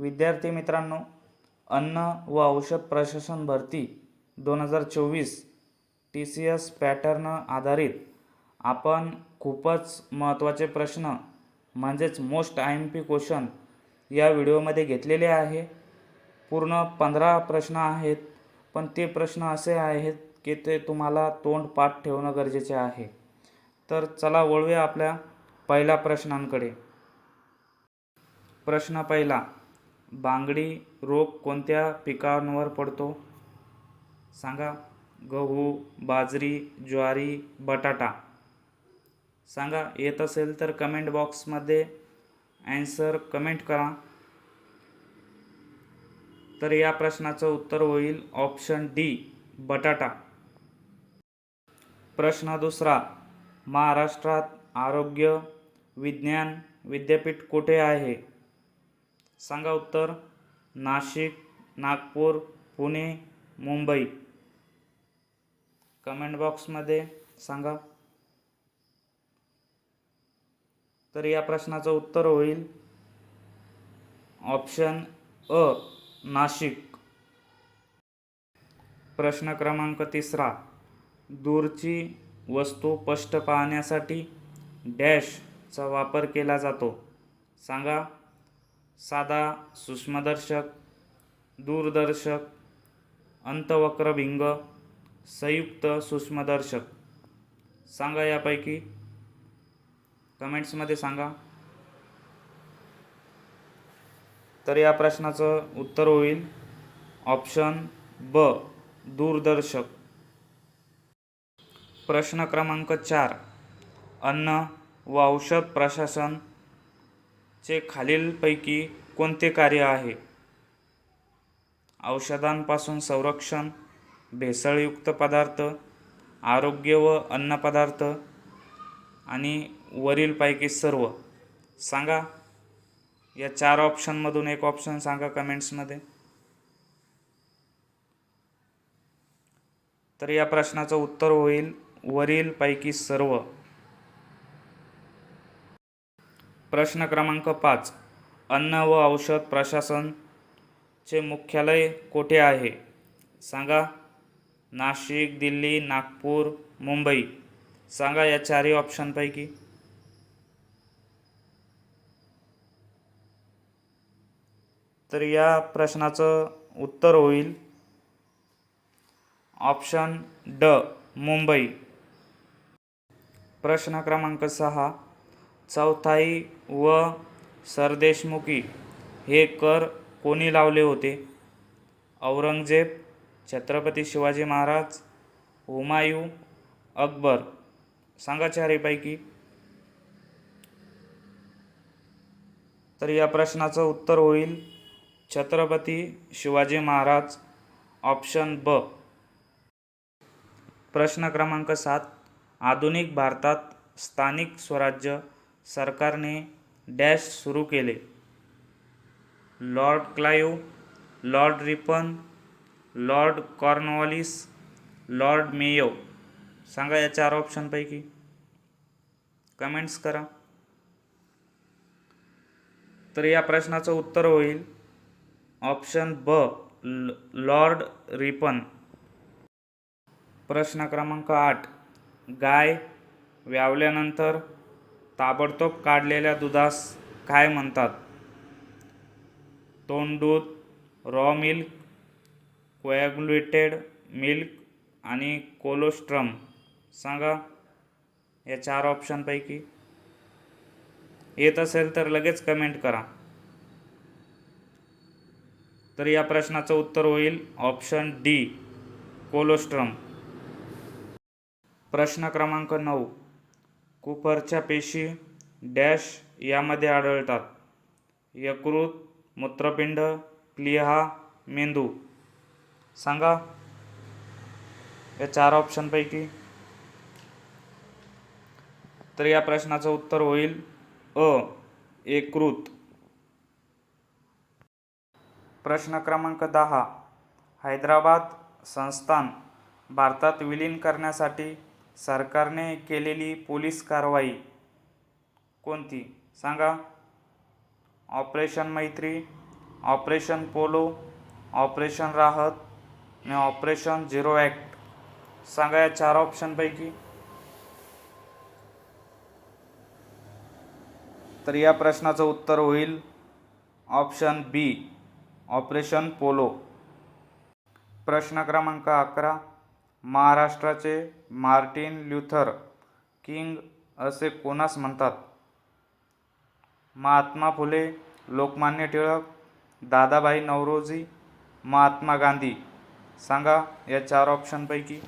विद्यार्थी मित्रांनो अन्न व औषध प्रशासन भरती दोन हजार चोवीस टी सी एस पॅटर्न आधारित आपण खूपच महत्त्वाचे प्रश्न म्हणजेच most I M P question या व्हिडिओमध्ये घेतलेले आहे. पूर्ण पंधरा प्रश्न आहेत पण ते प्रश्न असे आहेत की ते तुम्हाला तोंड पाठ ठेवणं गरजेचे आहे. तर चला वळूया आपल्या पहिल्या प्रश्नांकडे. प्रश्न पहिला बांगडी रोग कोणत्या पिकांवर पडतो? सांगा. गहू बाजरी ज्वारी बटाटा. सांगा. येत असेल तर कमेंट बॉक्समध्ये ॲन्सर कमेंट करा. तर या प्रश्नाचं उत्तर होईल ऑप्शन डी बटाटा. प्रश्न दुसरा. महाराष्ट्रात आरोग्य विज्ञान विद्यापीठ कुठे आहे? सांगा उत्तर. नाशिक नागपूर पुणे मुंबई. कमेंट बॉक्समध्ये सांगा. तर या प्रश्नाचं उत्तर होईल. ऑप्शन अ नाशिक. प्रश्न क्रमांक तिसरा. दूरची वस्तू स्पष्ट पाहण्यासाठी डॅशचा वापर केला जातो. सांगा. साधा सूक्ष्मदर्शक दूरदर्शक अंतवक्रभिंग संयुक्त सूक्ष्मदर्शक. सांगा यापैकी. कमेंट्समध्ये सांगा. तर या प्रश्नाचं उत्तर होईल. ऑप्शन ब दूरदर्शक. प्रश्न क्रमांक चार. अन्न व औषध प्रशासन चे खालीलपैकी कोणते कार्य आहे? औषधांपासून संरक्षण भेसळयुक्त पदार्थ आरोग्य व अन्नपदार्थ आणि वरीलपैकी सर्व. सांगा. या चार ऑप्शनमधून एक ऑप्शन सांगा कमेंट्समध्ये. तर या प्रश्नाचं उत्तर होईल. वरीलपैकी सर्व. प्रश्न क्रमांक पाच. अन्न व औषध प्रशासनचे मुख्यालय कोठे आहे? सांगा. नाशिक दिल्ली नागपूर मुंबई. सांगा या चारही ऑप्शनपैकी तर या प्रश्नाचं उत्तर होईल. ऑप्शन ड मुंबई. प्रश्न क्रमांक सहा. चौथाई व सरदेशमुखी हे कर कोणी लावले होते? औरंगजेब छत्रपती शिवाजी महाराज हुमायू अकबर. सांगा चारीपैकी. तर या प्रश्नाचं उत्तर होईल छत्रपती शिवाजी महाराज ऑप्शन ब. प्रश्न क्रमांक सात. आधुनिक भारतात स्थानिक स्वराज्य सरकारने डॅश सुरू केले. Lord Clive lord Ripon lord Cornwallis lord Mayo. सांगा या चार ऑप्शनपैकी. कमेंट्स करा. तर या प्रश्नाचं उत्तर होईल. ऑप्शन ब ल- लॉर्ड रिपन. प्रश्न क्रमांक आठ. गाय व्यावल्यानंतर ताबडतोब काढलेल्या दुधास काय म्हणतात? तोंडूध रॉ मिल्क कोॲग्युलेटेड मिल्क आणि कोलोस्ट्रम. सांगा या चार ऑप्शनपैकी. येत असेल तर लगेच कमेंट करा. तर या प्रश्नाचं उत्तर होईल ऑप्शन डी कोलोस्ट्रम. प्रश्न क्रमांक नऊ. कुपरच्या पेशी डॅश यामध्ये आढळतात. यकृत मूत्रपिंड प्लिहा मेंदू. सांगा. या चार ऑप्शनपैकी. तर या प्रश्नाचं उत्तर होईल अ एकृत प्रश्न क्रमांक दहा. हैदराबाद संस्थान भारतात विलीन करण्यासाठी सरकारने केलेली पोलीस कारवाई कोणती? सांगा. ऑपरेशन मैत्री ऑपरेशन पोलो ऑपरेशन राहत आणि ऑपरेशन झिरो ॲक्ट. सांगा या चार ऑप्शनपैकी. तर या प्रश्नाचं उत्तर होईल ऑप्शन बी ऑपरेशन पोलो. प्रश्न क्रमांक अकरा. महाराष्ट्राचे मार्टिन ल्युथर किंग असे कोणास म्हणतात? महात्मा फुले लोकमान्य टिळक दादाभाई नवरोजी महात्मा गांधी. सांगा या चार ऑप्शनपैकी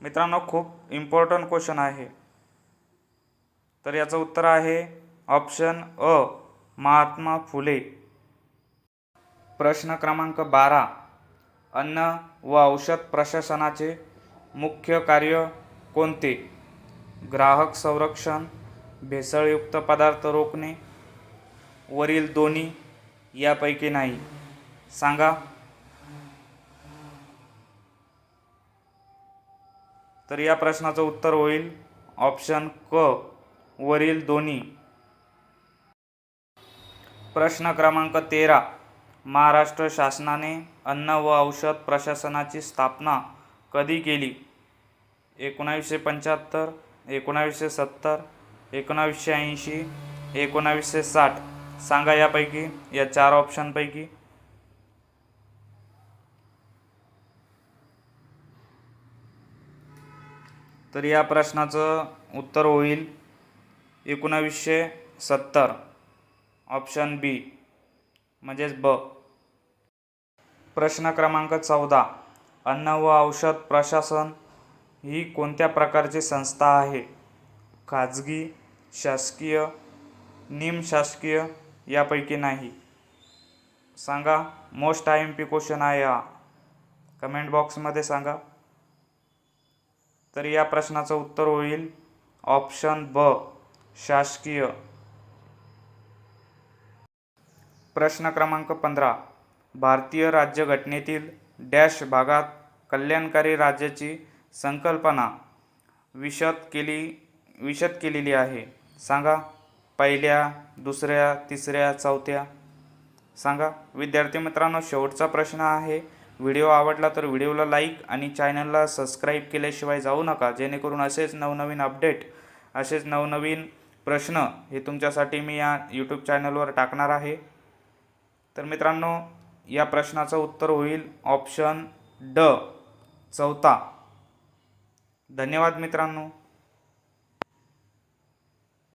मित्रांनो खूप इम्पॉर्टंट क्वेश्चन आहे. तर याचं उत्तर आहे ऑप्शन अ महात्मा फुले. प्रश्न क्रमांक बारा. अन्न व औषध प्रशासनाचे मुख्य कार्य कोणते? ग्राहक संरक्षण भेसळयुक्त पदार्थ रोखणे वरील दोन्ही यापैकी नाही. सांगा. तर या प्रश्नाचं उत्तर होईल ऑप्शन क वरील दोन्ही. प्रश्न क्रमांक तेरा महाराष्ट्र शासनाने अन्न व औषध प्रशासनाची स्थापना कधी केली? एकोणावीसशे पंच्याहत्तर एकोणावीसशे सत्तर एकोणावीसशे ऐंशी एकोणावीसशे साठ? सांगा यापैकी या चार ऑप्शनपैकी तर या प्रश्नाचं उत्तर होईल एकोणावीसशे सत्तर. ऑप्शन बी म्हणजेच ब. प्रश्न क्रमांक चौदा. अन्न व औषध प्रशासन ही कोणत्या प्रकारची संस्था आहे? खाजगी शासकीय निमशासकीय यापैकी नाही. सांगा most I M P question आहे हा. कमेंट बॉक्समध्ये सांगा. तर या प्रश्नाचं उत्तर होईल. ऑप्शन ब शासकीय. प्रश्न क्रमांक पंधरा. भारतीय राज्यघटनेतील डॅश भागात कल्याणकारी राज्याची संकल्पना विशद केली विशद केलेली आहे. सांगा पहिल्या दुसऱ्या तिसऱ्या चौथ्या? सांगा. विद्यार्थी मित्रांनो शेवटचा प्रश्न आहे. व्हिडिओ आवडला तर व्हिडिओला लाईक आणि चॅनलला सबस्क्राईब केल्याशिवाय जाऊ नका. जेणेकरून असेच नवनवीन अपडेट असेच नवनवीन प्रश्न हे तुमच्यासाठी मी या यूट्यूब चॅनलवर टाकणार आहे. तर मित्रांनो या प्रश्नाचं उत्तर होईल ऑप्शन ड चौथा. धन्यवाद मित्रांनो.